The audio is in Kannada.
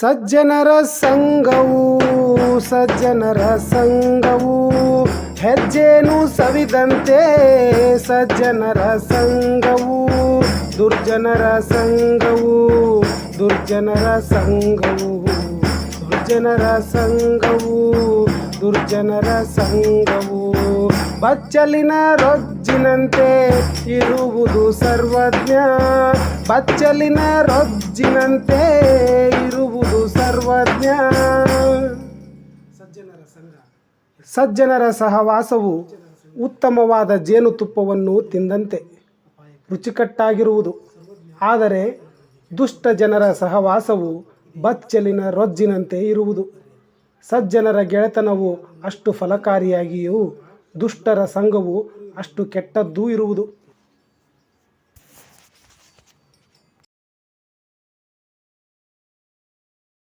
ಸಜ್ಜನರ ಸಂಘವು ಸಜ್ಜನರ ಸಂಘವು ಹೆಜ್ಜೆನು ಸವಿದಂತೆ ಸಜ್ಜನರ ಸಂಘವು, ದುರ್ಜನರ ಸಂಘವು ದುರ್ಜನರ ಸಂಘವು ದುರ್ಜನರ ಸಂಘವು ದುರ್ಜನರ ಸಂಘವು. ಬಚ್ಚಲಿನ ರೊಜ್ಜಿನಂತೆ ಇರುವುದು ಸರ್ವಜ್ಞ, ಬಚ್ಚಲಿನ ರೊಜ್ಜಿನಂತೆ ಸಜ್ಜನರ ಸಹವಾಸವು ಉತ್ತಮವಾದ ಜೇನುತುಪ್ಪವನ್ನು ತಿಂದಂತೆ ರುಚಿಕಟ್ಟಾಗಿರುವುದು. ಆದರೆ ದುಷ್ಟ ಜನರ ಸಹವಾಸವು ಬಚ್ಚಲಿನ ರೊಜ್ಜಿನಂತೆ ಇರುವುದು. ಸಜ್ಜನರ ಗೆಳೆತನವು ಅಷ್ಟು ಫಲಕಾರಿಯಾಗಿಯೂ ದುಷ್ಟರ ಸಂಘವು ಅಷ್ಟು ಕೆಟ್ಟದ್ದೂ ಇರುವುದು.